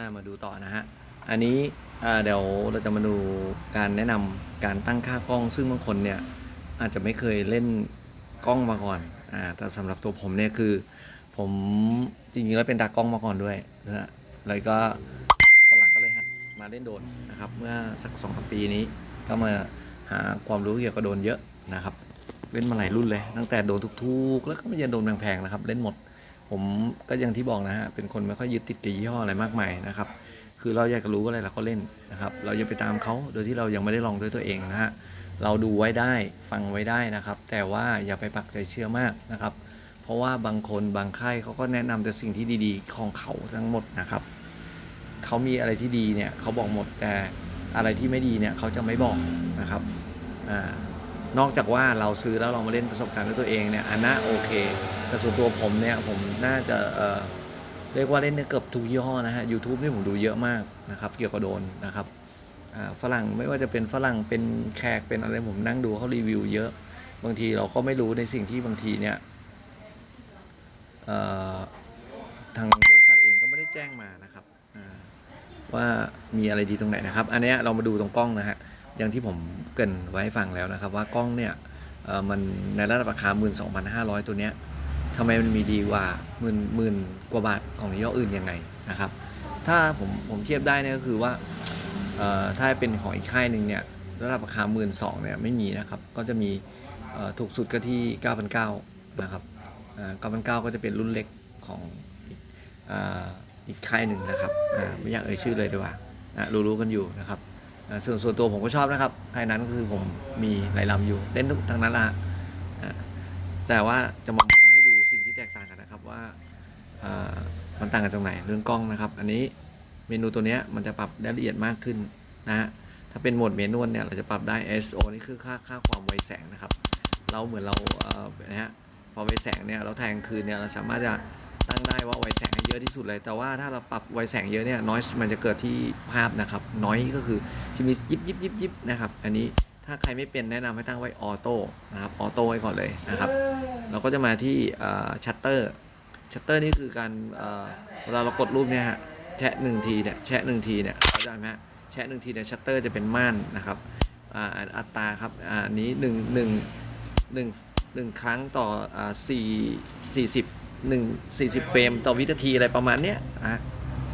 อ่ามาดูต่อนะฮะ อันนี้อ่าเดี๋ยวเราจะมาดูการแนะนำการตั้งค่ากล้อง ซึ่งบางคนเนี่ยอาจจะไม่เคยเล่นกล้องมาก่อนอ่าแต่สำหรับตัวผมเนี่ยคือ ผมจริงๆแล้วเป็นตากล้องมาก่อนด้วยนะฮะแล้วก็ตอนหลังก็เลยฮะมาเล่นโดรนนะครับ เมื่อสักสองสามปีนี้ก็มาหาความรู้เกี่ยวกับโดรนเยอะนะครับ เล่นมาหลายรุ่นเลย ตั้งแต่โดรนทุกๆ แล้วก็ไม่ใช่โดรนแพงๆนะครับ เล่นหมด ผมก็อย่างที่บอกนะฮะเป็นคนไม่ค่อยยึดติดกับยี่ห้ออะไรมากมายนะครับ คือเราอยากจะรู้อะไรเราก็เล่นนะครับ เราอย่าไปตามเขาโดยที่เรายังไม่ได้ลองด้วยตัวเองนะฮะเราดูไว้ได้ฟังไว้ได้นะครับ แต่ว่าอย่าไปปักใจเชื่อมากนะครับ เพราะว่าบางคนบางค่ายเขาก็แนะนำแต่สิ่งที่ดีๆ ของเขาทั้งหมดนะครับเขามีอะไรที่ดีเนี่ยเขาบอกหมดแต่อะไรที่ไม่ดีเนี่ยเขาจะไม่บอกนะครับอนอกจากว่าเราซื้อแล้วเรามาเล่นประสบการณ์ด้วยตัวเองเนี่ยอันน่าโอเค แต่ส่วนตัวผมเนี่ยผมน่าจะเเรียกว่าเล่นเกือบทุกยี่ห้อนะฮะ YouTube นี่ผมดูเยอะมากนะครับเกี่ยวกับโดรนนะครับฝรั่งไม่ว่าจะเป็นฝรั่งเป็นแขกเป็นอะไรผมนั่งดูเขารีวิวเยอะ บางทีเราก็ไม่รู้ในสิ่งที่บางทีเนี่ยทางบริษัทเองก็ไม่ได้แจ้งมานะครับว่ามีอะไรดีตรงไหนนะครับ อันนี้เรามาดูตรงกล้องนะฮะอย่างที่ผมเกินไว้ให้ฟังแล้วนะครับว่ากล้องเนี่ยมันในระดับราคา 12,500 ตัวเนี้ย ทำไมมันมีดีกว่าหมื่นหมื่นกว่าบาทของยี่ห้ออื่นยังไงนะครับ ถ้าผมผมเทียบได้นี่ก็คือว่าถ้าเป็นของอีกค่ายหนึ่งเนี่ยระดับราคา1 2ื่นสองเนี่ยไม่มีนะครับ ก็จะมีถูกสุดก็ที่ 9,900นะครับอ่า9,900 ก็จะเป็นรุ่นเล็กของอีกอ่าอีกค่ายหนึ่งนะครับไม่อยากเอ่ยชื่อเลยดีกว่ารู้ๆกันอยู่นะครับส่วนส่วนตัวผมก็ชอบนะครับไทยนั้นก็คือผมมีหลายลำอยู่เล่นทุกทางนั้นละแต่ว่าจะมาบอก มันต่างกันตรงไหนเรื่องกล้องนะครับ อันนี้เมนูตัวเนี้ยมันจะปรับได้ละเอียดมากขึ้นนะฮะถ้าเป็นโหมดเมนูเนี่ยเราจะปรับได้ ISO นี่คือค่าค่าความไวแสงนะครับ เราเหมือนเราเอ่อนะฮะพอไวแสงเนี่ยเราแทงคืนเนี่ยเราสามารถจะตั้งได้ว่าไวแสงให้เยอะที่สุดเลย แต่ว่าถ้าเราปรับไวแสงเยอะเนี่ยน้อยมันจะเกิดที่ภาพนะครับน้อยก็คือจะมียิบยิบยิบยิบนะครับอันนี้ถ้าใครไม่เป็นแนะนำให้ตั้งไว้ออโต้นะครับออโต้ไว้ก่อนเลยนะครับ เราก็จะมาที่ชัตเตอร์ ชัตเตอร์นี่คือการเวลาเรากดรูปเนี่ยฮะแชะหนึ่งทีเนี่ยแชะหนึ่งทีเนี่ยเข้าใจไหมฮะแชะหนึ่งทีเนี่ยชัตเตอร์จะเป็นม่านนะครับอ่าอัตราครับอ่าอันนี้หนึ่งหนึ่งหนึ่งหนึ่งครั้งต่ออ่าสี่สี่สิบหนึ่งสี่สิบเฟรมต่อวินาทีอะไรประมาณเนี้ยนะ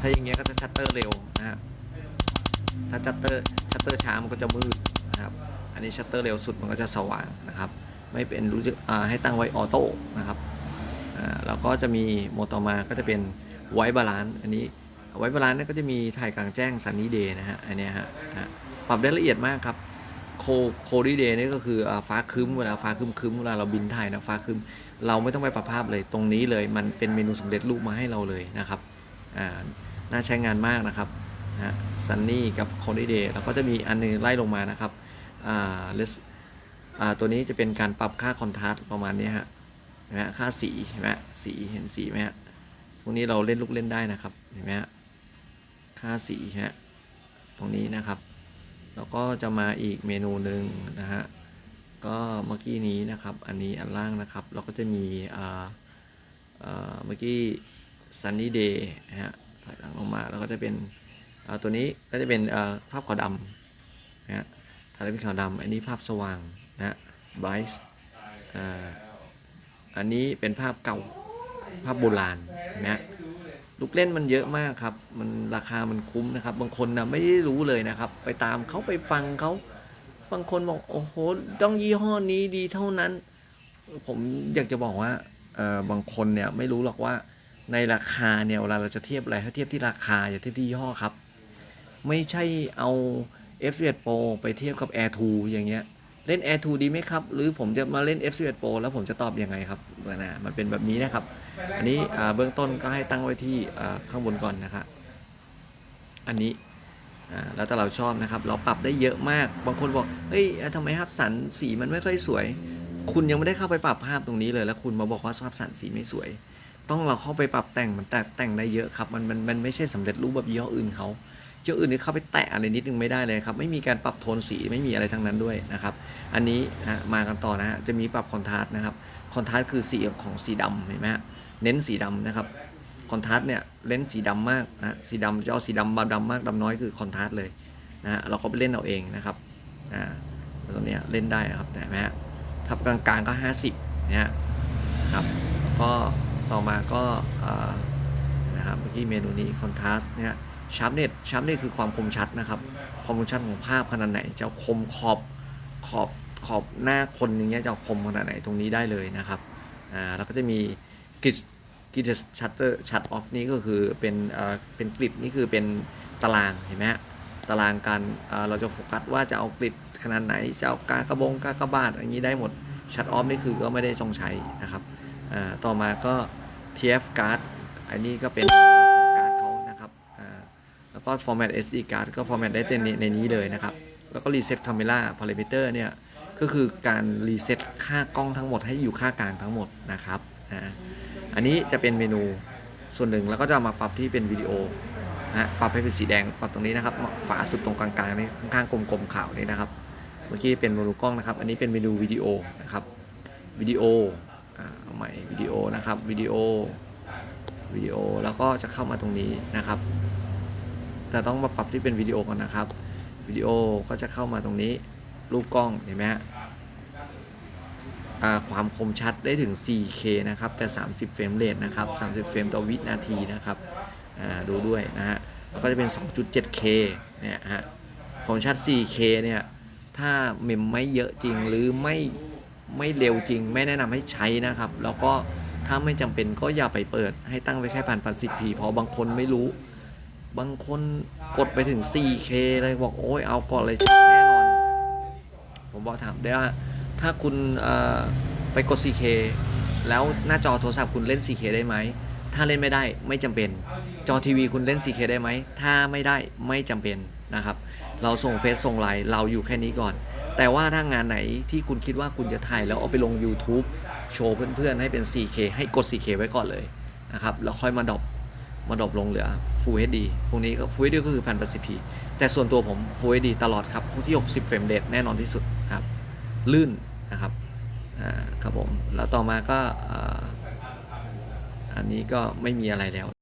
ถ้าอย่างเงี้ยก็จะชัตเตอร์เร็วนะฮะถ้าชัตเตอร์ชัตเตอร์ช้ามันก็จะมืดนะครับอันนี้ชัตเตอร์เร็วสุดมันก็จะสว่างนะครับ ไม่เป็นรู้สึกอ่าให้ตั้งไว้ออโต้นะครับ แล้วก็จะมีโมต่อมาก็จะเป็นไวบาลานซ์อันนี้ไวบาลานซ์เนี่ก็จะมีถ่ายกลางแจ้งซันนี่เดย์นะฮะอันนี้ฮะปรับได้ละเอียดมากครับโคโคดีเดย์นี่ก็คือฟ้าคึ้มเวลาฟ้าคึ้มคึ้มเวลาเราบินถ่ายนะฟ้าคึ้มเราไม่ต้องไปปรับภาพเลยตรงนี้เลย มันเป็นเมนูสำเร็จรูปมาให้เราเลยนะครับอ่าน่าใช้งานมากนะครับนะซันนี่กับโคดิเดย์แล้วก็จะมีอันหนึงไล่ลงมานะครับอ่าตัวนี้จะเป็นการปรับค่าคอนทราสต์ประมาณนี้ฮะ เห็นไหมค่าสีเห็นไหมสีเห็นสีไหมฮะพวกนี้เราเล่นลูกเล่นได้นะครับเห็นไหมฮะค่าสีฮะตรงนี้นะครับ แล้วก็จะมาอีกเมนูหนึ่งนะฮะก็เมื่อกี้นี้นะครับ อันนี้อันล่างนะครับ เราก็จะมีอ่าอ่าเมื่อกี้ Sunny Day นะฮะถอยหลังลงมาแล้วก็จะเป็นตัวนี้ก็จะเป็นภาพขาวดำนะฮะถ่ายแล้วเป็นขาวดำอันนี้ภาพสว่างนะฮะ bright อ่า อันนี้เป็นภาพเก่าภาพโบราณนะลูกเล่นมันเยอะมากครับ มันราคามันคุ้มนะครับ บางคนนะไม่ได้รู้เลยนะครับ ไปตามเขาไปฟังเขาบางคนบอกโอ้โหต้องยี่ห้อนี้ดีเท่านั้น ผมอยากจะบอกว่าเออบางคนเนี่ยไม่รู้หรอกว่าในราคาเนี่ยเวลาเราจะเทียบอะไรให้เทียบที่ราคาอย่าเทียบที่ยี่ห้อครับ ไม่ใช่เอา f 1 Pro ไปเทียบกับ Air 2อย่างเงี้ย เล่น Air 2 ดีไหมครับ หรือผมจะมาเล่น f 1 Pro แล้วผมจะตอบยังไงครับนะมันเป็นแบบนี้นะครับ อันนี้อ่าเบื้องต้นก็ให้ตั้งไว้ที่อ่าข้างบนก่อนนะครับอันนี้อ่าแล้วแต่เราชอบนะครับ เราปรับได้เยอะมาก บางคนบอกเฮ้ยทำไมภาพสันสีมันไม่ค่อยสวย คุณยังไม่ได้เข้าไปปรับภาพตรงนี้เลย แล้วคุณมาบอกว่าภาพสันสีไม่สวย ต้องเราเข้าไปปรับแต่งมันแต่แต่งได้เยอะครับ มันมันมันไม่ใช่สำเร็จรูปแบบยี่ห้ออื่นเขา ยี่ห้ออื่นนี่เข้าไปแตะอะไรนิดนึงไม่ได้เลยครับไม่มีการปรับโทนสีไม่มีอะไรทั้งนั้นด้วยนะครับ อันนี้อะมากันต่อนะฮะจะมีปรับคอนทราสต์นะครับคอนทราสต์คือสีของสีดำเห็นไหมฮะเน้นสีดำนะครับคอนทราสต์เนี่ยเล่นสีดำมากนะสีดำจะเอาสีดำมาดำมากดำน้อยคือคอนทราสต์เลยนะฮะเราก็ไปเล่นเอาเองนะครับอ่าตัวเนี้ยเล่นได้ครับแต่ไหมฮะถ้ากลางๆก็ 50นะฮะครับก็ต่อมาก็อ่านะครับเมื่อกี้เมนูนี้คอนทราสต์เนี่ย ชาร์ปเน็ตชาร์ปเน็ตคือความคมชัดนะครับความคมชัดของภาพขนาดไหนจะคมขอบขอบขอบหน้าคนอย่างเงี้ยจะคมขนาดไหนตรงนี้ได้เลยนะครับอ่าแล้วก็จะมีกิจกิจชัตเตอร์ชัตออฟนี่ก็คือเป็นเอ่อเป็นกริดนี่คือเป็นตารางเห็นไหมฮะตารางการเราจะโฟกัสว่าจะเอากริดขนาดไหนจะเอาการกระบงการกระบาดอย่างนี้ได้หมดชัตออฟนี่คือก็ไม่ได้ต้องใช้นะครับต่อมาก็ TF card อันนี้ก็เป็น ก็ format SD card ก็ format ได้ในในนี้เลยนะครับ แล้วก็ reset camera parameter เนี่ยก็คือการ reset ค่ากล้องทั้งหมดให้อยู่ค่ากลางทั้งหมดนะครับอ่าอันนี้จะเป็นเมนูส่วนหนึ่งแล้วก็จะมาปรับที่เป็นวิดีโอนะปรับให้เป็นสีแดงปรับตรงนี้นะครับฝาสุดตรงกลางๆนี่ข้างๆกลมๆขาวนี่นะครับ เมื่อกี้เป็นเมนูกล้องนะครับ อันนี้เป็นเมนูวิดีโอนะครับวิดีโอเอาใหม่วิดีโอนะครับวิดีโอวิดีโอแล้วก็จะเข้ามาตรงนี้นะครับ แต่ต้องมาปรับที่เป็นวิดีโอก่อนนะครับวิดีโอก็จะเข้ามาตรงนี้รูปกล้องเห็นไหมฮะความคมชัดได้ถึง 4K นะครับ แต่ 30 เฟรมเรทนะครับ 30 เฟรมต่อวินาทีนะครับอ่าดูด้วยนะฮะแล้วก็จะเป็น 2.7K เนี่ยฮะความชัด 4K เนี่ย ถ้าเมมไม่เยอะจริงหรือไม่ไม่เร็วจริง ไม่แนะนำให้ใช้นะครับ แล้วก็ถ้าไม่จำเป็นก็อย่าไปเปิดให้ตั้งไว้แค่พันพันสิบพีเพราะบางคนไม่รู้ บางคนกดไปถึง 4K เลยบอกโอ้ยเอาก่อนเลยแน่นอน ผมบอกถามได้ว่า ถ้าคุณอ่อไปกด 4K แล้วหน้าจอโทรศัพท์คุณเล่น 4K ได้ไหม ถ้าเล่นไม่ได้ไม่จำเป็น จอทีวีคุณเล่น 4K ได้ไหม ถ้าไม่ได้ไม่จำเป็นนะครับ เราส่งเฟซส่งไลน์เราอยู่แค่นี้ก่อน แต่ว่าถ้างานไหนที่คุณคิดว่าคุณจะถ่ายแล้วเอาไปลง YouTube โชว์เพื่อนๆให้เป็น 4K ให้กด 4K ไว้ก่อนเลยนะครับ แล้วค่อยมาดรอปมาดรอปลงเหลือ Full HD พวกนี้ก็ Full HD ก็คือ 1080p แต่ส่วนตัวผม Full HD ตลอดครับที่ 60 เฟรมเรทแน่นอนที่สุดครับ ลื่นนะครับครับผม แล้วต่อมาก็อ่าอันนี้ก็ไม่มีอะไรแล้ว